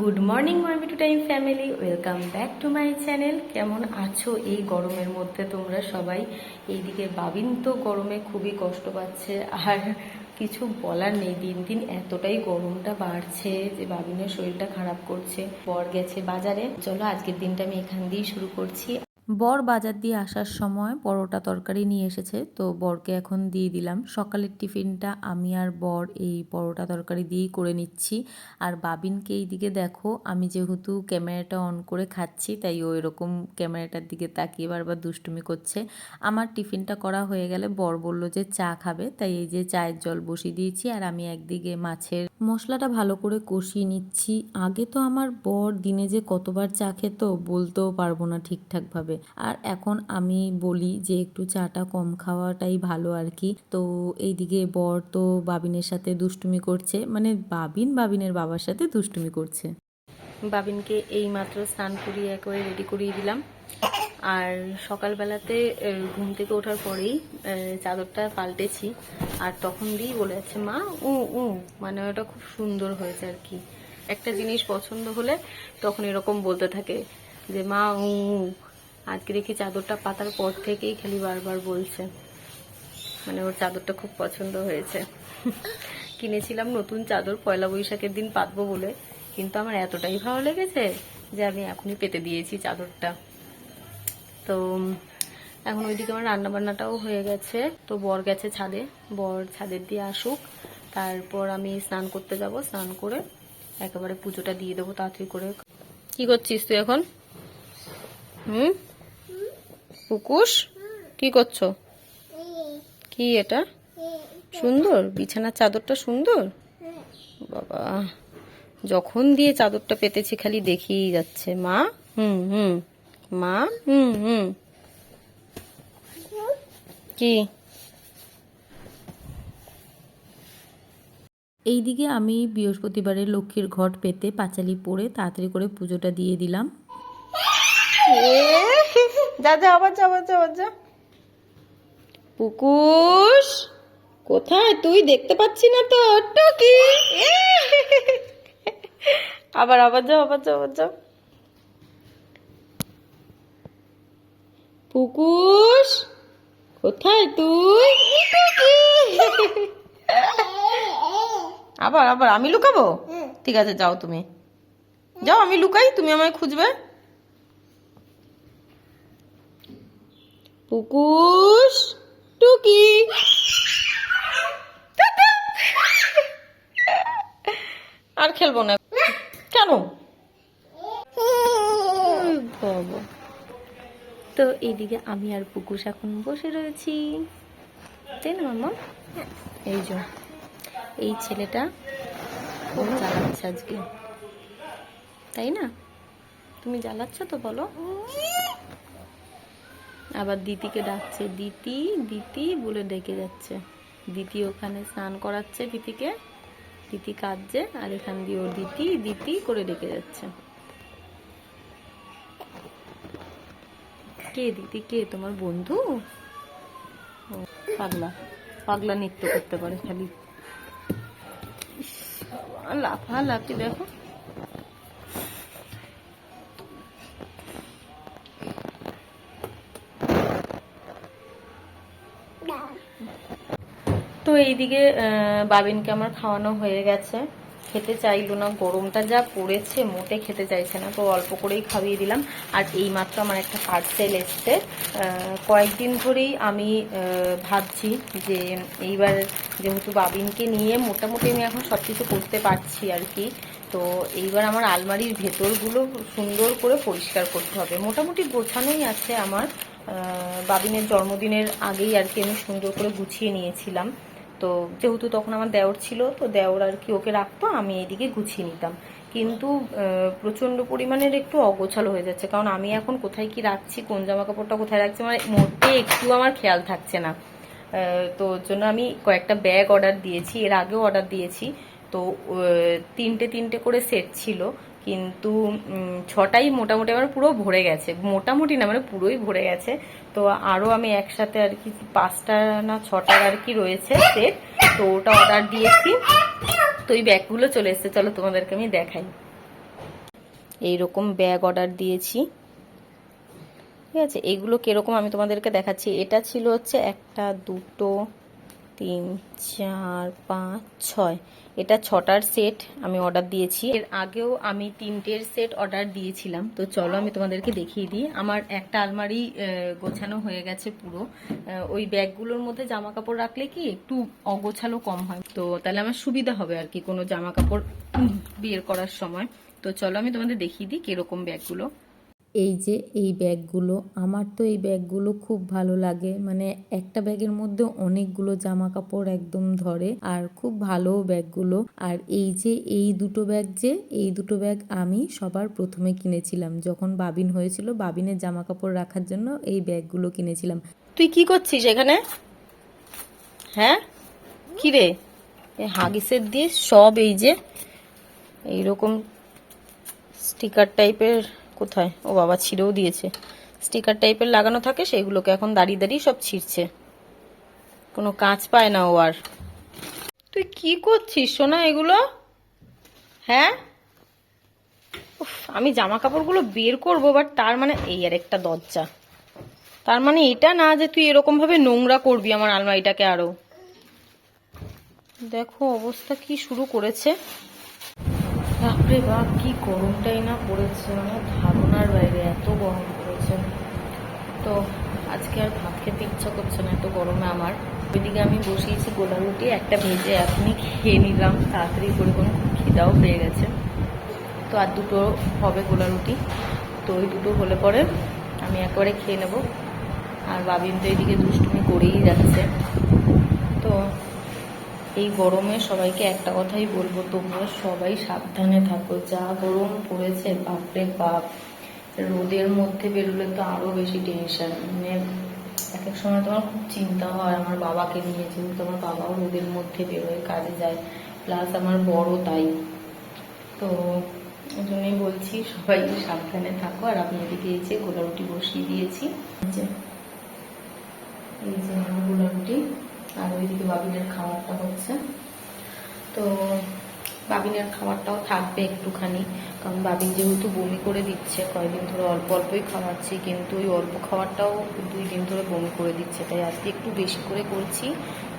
Good morning মার্মি two time family welcome back to my channel কেমন আছো এই গরমের মধ্যে তোমরা সবাই? এইদিকে বাবিন তো গরমে খুবই কষ্ট পাচ্ছে। আর কিছু বলার নেই, দিন দিন এতটাই গরমটা বাড়ছে যে বাবিনের শরীরটা খারাপ করছে। বর গেছে বাজারে। চলো আজকের দিনটা আমি এখান দিয়েই শুরু করছি। বর বাজার দিয়ে আসার সময় পরোটা তরকারি নিয়ে এসেছে। তো বরকে এখন দিয়ে দিলাম। সকালের টিফিনটা আমি আর বর এই পরোটা তরকারি দিয়েই করে নিচ্ছি। আর বাবিনকে এই দিকে দেখো, আমি যেহেতু ক্যামেরাটা অন করে খাচ্ছি, তাই ও এরকম ক্যামেরাটার দিকে তাকিয়ে বারবার দুষ্টুমি করছে। আমার টিফিনটা করা হয়ে গেলে বর বলল যে চা খাবে। তাই এই যে চায়ের জল বসিয়ে দিয়েছি আর আমি একদিকে মাছের মশলাটা ভালো করে কষিয়ে নিচ্ছি। আগে তো আমার বর দিনে যে কতবার চা খেত বলতেও পারব না ঠিকঠাকভাবে। আর এখন আমি বলি যে একটু চাটা কম খাওয়াটাই ভালো আর কি। তো এইদিকে বর তো বাবিনের সাথে দুষ্টুমি করছে। মানে বাবিন বাবিনের বাবার সাথে দুষ্টুমি করছে। বাবিনকে এই মাত্র স্নান করিয়ে একেবারে রেডি করিয়ে দিলাম। আর সকালবেলাতে ঘুম থেকে ওঠার পরেই চাদরটা পাল্টেছি। আর তখন দিয়েই বলে যাচ্ছে মা, উ উ। মানে ওটা খুব সুন্দর হয়েছে আর কি। একটা জিনিস পছন্দ হলে তখন এরকম বলতে থাকে যে, মা উ। আজকে দেখি চাদরটা পাতার পর থেকেই খালি বারবার বলছে। মানে ওর চাদরটা খুব পছন্দ হয়েছে। কিনেছিলাম নতুন চাদর, পয়লা বৈশাখের দিন পাতবো বলে। কিন্তু আমার এতটাই ভালো লেগেছে যে আমি এখনই পেতে দিয়েছি চাদরটা। তো, এখন ওইদিকে আমার রান্না বান্নাটাও হয়ে গেছে। তো বর গেছে ছাদে। বর ছাদের দিয়ে আসুক। তারপর আমি স্নান করতে যাব, স্নান করে একেবারে পুজোটা দিয়ে দেবো তাড়াতাড়ি করে। কি করছিস তুই এখন? হুম? পুকুশ কি করছ? কি এটা? সুন্দর? বিছানার চাদরটা সুন্দর? বাবা, যখন দিয়ে চাদরটা পেতেছি, খালি দেখিয়েই যাচ্ছে। মা? হুম হুম। মা? হুম হুম। কি? এইদিকে আমি বৃহস্পতিবারের লক্ষ্মীর ঘট পেতে পাঁচালি পরে তাড়াতাড়ি করে পুজোটা দিয়ে দিলাম। যা যা আবার যা আবার যা আবার যা। পুকুশ কোথায় তুই? দেখতে পাচ্ছি না তো টুকি। আবার আবার যাও আবার যাও আবার যাও পুকুশ কোথায় তুই? আবার আবার আমি লুকাবো? ঠিক আছে যাও তুমি। যাও আমি লুকাই তুমি আমায় খুঁজবে। পুকুশ টুকি। আর খেলব না। কেন। তো এইদিকে আমি আর পুকুশ এখন বসে রয়েছি। তাই না মামা এই যে, এই ছেলেটা খুব জ্বালাচ্ছে আজকে। তাই না? তুমি জ্বালাচ্ছ তো, বলো। আবার দিতিকে ডাকছে, দিতি দিতি বলে ডেকে যাচ্ছে। দিতি ওখানে স্নান করাচ্ছে দিতিকে দিতি কাঁদছে আর এখান দিয়ে ও দিতি দিতি করে ডেকে যাচ্ছে। কে দিদি কে? তোমার বন্ধু? পাগলা। পাগলা নৃত্য করতে পারে খালি। লাফা লাফি দেখো। এইদিকে বাবিনকে আমার খাওয়ানো হয়ে গেছে। খেতে চাইলো না, গরমটা যা পড়েছে, মোটে খেতে চাইছে না, তো অল্প করেই খাইয়ে দিলাম। আর এই মাত্র আমার একটা পার্সেল এসছে। কয়েকদিন ধরেই আমি ভাবছি যে এইবার যেহেতু বাবিনকে নিয়ে মোটামুটি আমি এখন সব কিছু করতে পারছি আর কি, তো এইবার আমার আলমারির ভেতরগুলো সুন্দর করে পরিষ্কার করতে হবে। মোটামুটি গোছানোই আছে আমার। বাবিনের জন্মদিনের আগেই আর কি আমি সুন্দর করে গুছিয়ে নিয়েছিলাম। তো যেহেতু তখন আমার দেওর ছিল, তো দেওর আর কি ওকে রাখতো, আমি এদিকে গুছিয়ে নিতাম। কিন্তু প্রচণ্ড পরিমাণের একটু অগোছালো হয়ে যাচ্ছে। কারণ আমি এখন কোথায় কি রাখছি, কোন জামা কাপড়টা কোথায় রাখছি মানে মোটে একটু আমার খেয়াল থাকছে না। তো জন্য আমি কয়েকটা ব্যাগ অর্ডার দিয়েছি, এর আগেও অর্ডার দিয়েছি। তো তিনটে তিনটে করে সেট ছিল। কিন্তু ছটাই মোটামুটি আমার পুরো ভরে গেছে। মোটামুটি না মানে পুরোই ভরে গেছে। তো আরও আমি একসাথে আর কি পাঁচটা না ছটার আর কি রয়েছে সেট। তো ওটা অর্ডার দিয়েছি। তো এই ব্যাগগুলো চলে এসেছে। চলো তোমাদেরকে আমি দেখাই। এই রকম ব্যাগ অর্ডার দিয়েছি। ঠিক আছে? এগুলো কীরকম আমি তোমাদেরকে দেখাচ্ছি। এটা ছিল হচ্ছে একটা দুটো তিন, চার, পাঁচ, ছয়। এটা ছটার সেট আমি অর্ডার দিয়েছি। এর আগেও আমি তিনটের সেট অর্ডার দিয়েছিলাম। তো চলো আমি তোমাদেরকে দেখিয়ে দিই। আমার একটা আলমারি গোছানো হয়ে গেছে পুরো। ওই ব্যাগগুলোর মধ্যে জামা কাপড় রাখলে কি একটু অগোছালো কম হয়। তো তাহলে আমার সুবিধা হবে আর কি কোনো জামা কাপড় বের করার সময়। তো চলো আমি তোমাদের দেখিয়ে দিই কীরকম ব্যাগগুলো। এই যে এই ব্যাগগুলো, আমার তো এই ব্যাগগুলো খুব ভালো লাগে। মানে একটা ব্যাগের মধ্যে অনেকগুলো জামা কাপড় একদম ধরে, আর খুব ভালো ব্যাগগুলো। আর এই যে এই দুটো ব্যাগ যে, এই দুটো ব্যাগ আমি সবার প্রথমে কিনেছিলাম। যখন বাবিন হয়েছিল, বাবিনের জামা কাপড় রাখার জন্য এই ব্যাগগুলো কিনেছিলাম। তুই কি করছিস এখানে? হ্যাঁ? কি রে? হাগিসের দিয়ে সব এই যে, এইরকম স্টিকার টাইপের কোথায়? ও বাবা ছিঁড়েও দিয়েছে। স্টিকার টাইপের লাগানো থাকে সেইগুলোকে এখন দাঁড়িয়ে দাঁড়িয়ে সব ছিঁড়ছে। কোনো কাজ পায় না ও আর। তুই কি করছিস সোনা এগুলো? হ্যাঁ? আমি জামা কাপড়গুলো বের করব বাট তার মানে এই আর একটা দরজা। তার মানে এটা না যে তুই এরকম ভাবে নোংরা করবি আমার আলমারিটাকে আরও। দেখো, অবস্থা কি শুরু করেছে। বাপরে বাপ, কি গরমটাই না পড়েছে মানে ধারণার বাইরে এত গরম পড়েছে। তো আজকে আর ভাত খেতে ইচ্ছা করছে না, এত গরমে আমার। ওইদিকে আমি বসিয়েছি গোলা রুটি, একটা ভেজে এখনই খেয়ে নিলাম, তাড়াতাড়ি করে কোনো খিদাও পেয়ে গেছে। তো আর দুটো হবে গোলা রুটি, তো ওই দুটো হলে পরে আমি একবারে খেয়ে নেব। আর বাবিন তো এইদিকে দুষ্টুমি করেই যাচ্ছে। এই গরমে সবাইকে একটা কথাই বলব, তোমরা সবাই সাবধানে থাকো। যা গরম পড়েছে, বাপরে বাপ। রোদের মধ্যে বেরোলে তো আরও বেশি টেনশন মানে এক এক সময় তোমার খুব চিন্তা হয়, আমার বাবাকে নিয়ে। যেহেতু আমার বাবাও রোদের মধ্যে বেরোয়, কাজে যায়। প্লাস আমার বড় তাই। তো ওই জন্যই বলছি, সবাই সাবধানে থাকো। আর আপনি এদিকে এই যে গোলা রুটি বসিয়ে দিয়েছি। এই যে আমার গোলা রুটি আর ওইদিকে বাবিনের খাবারটা হচ্ছে। তো বাবিনের খাবারটাও থাকবে একটুখানি, কারণ বাবিন যেহেতু বমি করে দিচ্ছে, কয়েকদিন ধরে অল্প অল্পই খাওয়াচ্ছি, কিন্তু ওই অল্প খাবারটাও দুই দিন ধরে বমি করে দিচ্ছে। তাই আজকে একটু বেশি করে করছি,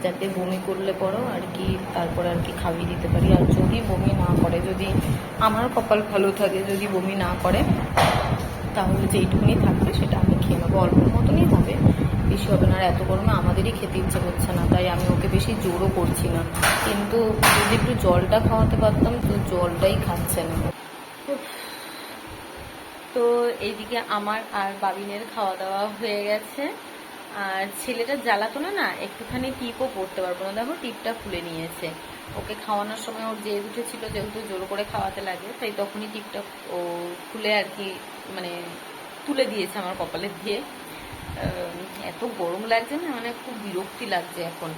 যাতে বমি করলে পরও আর কি তারপরে আর কি খাইয়ে দিতে পারি। আর যদি বমি না করে, যদি আমার কপাল ভালো থাকে, যদি বমি না করে, তাহলে যেইটুকুনি থাকবে সেটা আমি খেয়ে নেব। অল্প মতনই হবে বেশি হবে না আর এত গরমে আমাদেরই খেতে ইচ্ছে করছে না, তাই আমি ওকে বেশি জোরও করছি না। কিন্তু যদি একটু জলটা খাওয়াতে পারতাম, তো জলটাই খাচ্ছে না। তো এইদিকে আমার আর বাবিনের খাওয়া দাওয়া হয়ে গেছে। আর ছেলেটা জ্বালাতো না না, একটুখানি টিপও পড়তে পারব না। দেখো, টিপটা খুলে নিয়েছে। ওকে খাওয়ানোর সময় ওর জেদ উঠেছিল, যেহেতু জোর করে খাওয়াতে লাগে, তাই তখনই টিপটা ও খুলে আর কি মানে তুলে দিয়েছে আমার কপালে দিয়ে। এত গরম লাগছে না মানে খুব বিরক্তি লাগছে এখন।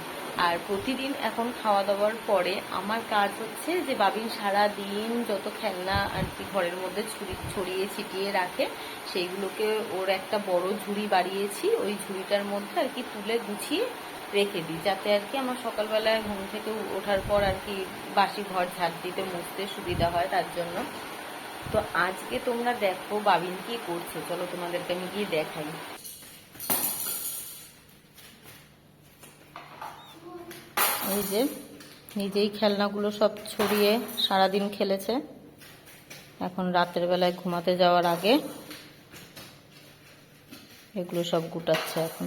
আর প্রতিদিন এখন খাওয়া দাওয়ার পরে আমার কাজ হচ্ছে যে, বাবিন সারা দিন যত খেলনা আর কি ঘরের মধ্যে ছুরি, ছড়িয়ে ছিটিয়ে রাখে, সেইগুলোকে ওর একটা বড় ঝুড়ি বাড়িয়েছি। ওই ঝুড়িটার মধ্যে আর কি তুলে গুছিয়ে রেখে দিই, যাতে আর কি আমার সকালবেলায় ঘুম থেকে ওঠার পর আর কি বাসি ঘর ঝাড় দিতে, মুছতে সুবিধা হয় তার জন্য। তো আজকে তোমরা দেখো বাবিন কি করছে, চলো তোমাদেরকে আমি গিয়ে দেখাই। এই যে নিজেই খেলনাগুলো সব ছড়িয়ে সারাদিন খেলেছে। এখন রাতের বেলায় ঘুমাতে যাওয়ার আগে এগুলো সব গুটাচ্ছে এখন।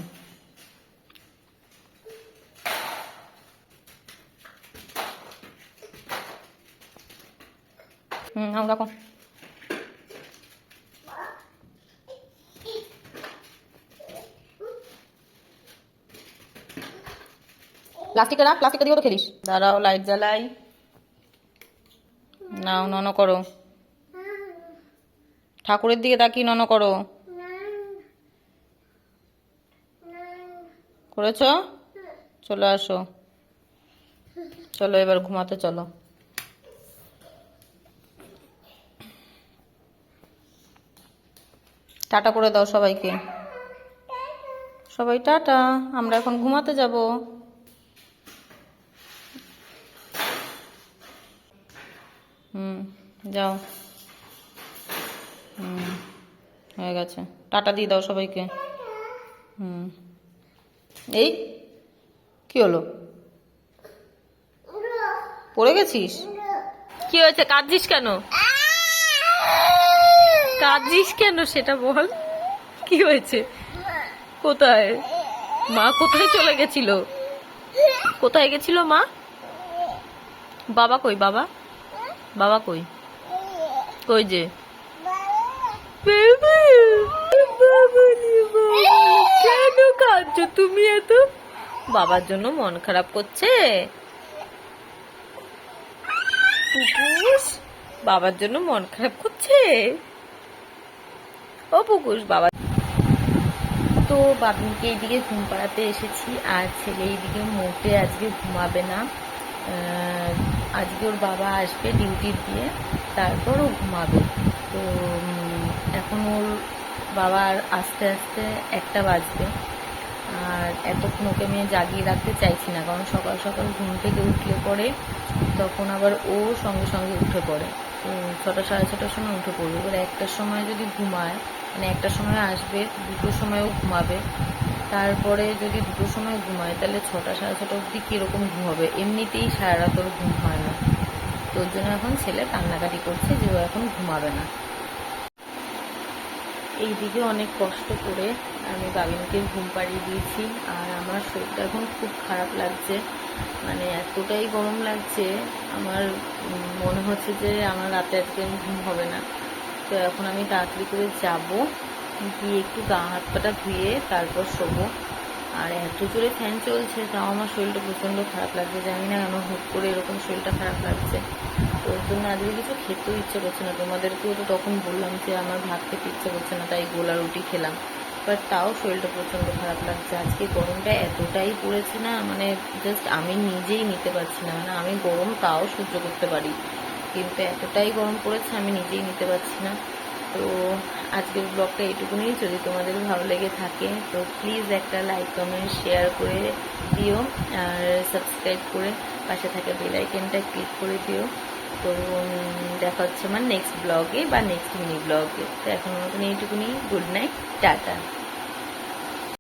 হুম আমরা রাখো। প্লাস্টিকে রাখ প্লাস্টিকে দিয়েও তো খেলিস দাঁড়াও লাইট জ্বালাই। নাও, নন করো। ঠাকুরের দিকে তাকিয়ে নন করো। করেছ? চলে আসো। চলো, এবার ঘুমাতে চলো। টাটা করে দাও সবাইকে। সবাই টাটা, আমরা এখন ঘুমাতে যাব। হুম, যাও। হুম, হয়ে গেছে। টাটা দিয়ে দাও সবাইকে। হুম। এই, কি হলো? পড়ে গেছিস? কি হয়েছে? কাঁদছিস কেন? কাঁদছিস কেন সেটা বল। কি হয়েছে? কোথায়? মা কোথায় চলে গেছিল? কোথায় গেছিল মা? বাবা কই? বাবা? বাবা কই? কই যে? কেন কাঁদছো তুমি এত? বাবার জন্য মন খারাপ করছে। বাবার জন্য মন খারাপ করছে। ও পুকুস বাবা। তো বাবুকে এইদিকে ঘুম পাড়াতে এসেছি আর ছেলে এইদিকে মোটে আজকে ঘুমাবে না। আজকে ওর বাবা আসবে ডিউটি দিয়ে, তারপর ও ঘুমাবে। তো এখন ওর বাবার আস্তে আস্তে একটা বাজবে। আর এতক্ষণ ওকে আমি জাগিয়ে রাখতে চাইছি না, কারণ সকাল সকাল ঘুম থেকে উঠলে পরে তখন আবার ও সঙ্গে সঙ্গে উঠে পড়ে। তো, ছটা, সাড়ে ছটার সময় উঠে পড়বে। এবার একটার সময় যদি ঘুমায় মানে একটার সময় আসবে, দুটোর সময়ও ঘুমাবে তারপরে যদি দুটোর সময় ঘুমায়, তাহলে ছটা, সাড়ে ছটা অবধি কীরকম ঘুম হবে? এমনিতেই সারা রাত ওর ঘুম হয় না। তোর জন্য এখন ছেলে কান্নাকাটি করছে যে ও এখন ঘুমাবে না। এইদিকে অনেক কষ্ট করে আমি বাবিনকে ঘুম পাড়িয়ে দিয়েছি, আর আমার শরীরটা এখন খুব খারাপ লাগছে। মানে এতটাই গরম লাগছে, আমার মনে হচ্ছে যে আমার রাতে আজকে ঘুম হবে না। তো এখন আমি তাড়াতাড়ি করে যাব। গিয়ে একটু গা হাত পাটা ধুয়ে তারপর শোবো। আর এত জোরে ফ্যান চলছে, তাও আমার শরীরটা প্রচণ্ড খারাপ লাগছে। জানি না কেন হুট করে এরকম শরীরটা খারাপ লাগছে। তো ওর জন্য আজকে কিছু খেতেও ইচ্ছে করছে না। তোমাদেরকেও তো তখন বললাম যে আমার ভাত খেতে ইচ্ছে করছে না, তাই গোলা রুটি খেলাম। বাট তাও শরীরটা প্রচণ্ড খারাপ লাগছে। আজকে গরমটা এতটাই পড়েছে না মানে জাস্ট আমি নিজেই নিতে পারছি না। মানে আমি গরম তাও সহ্য করতে পারি। কিন্তু এতটাই গরম পড়েছে, আমি নিজেই নিতে পারছি না। তো আজকের ব্লগটা এইটুকুনি। যদি তোমাদের ভালো লেগে থাকে, তো প্লিজ একটা লাইক কমেন্ট শেয়ার করে দিও আর সাবস্ক্রাইব করে পাশে থাকা বেল আইকনটা ক্লিক করে দিও। তো দেখা হচ্ছে আমার নেক্সট ব্লগে বা নেক্সট মিনি ব্লগে তো এখন মতন এইটুকুনি। Good night tata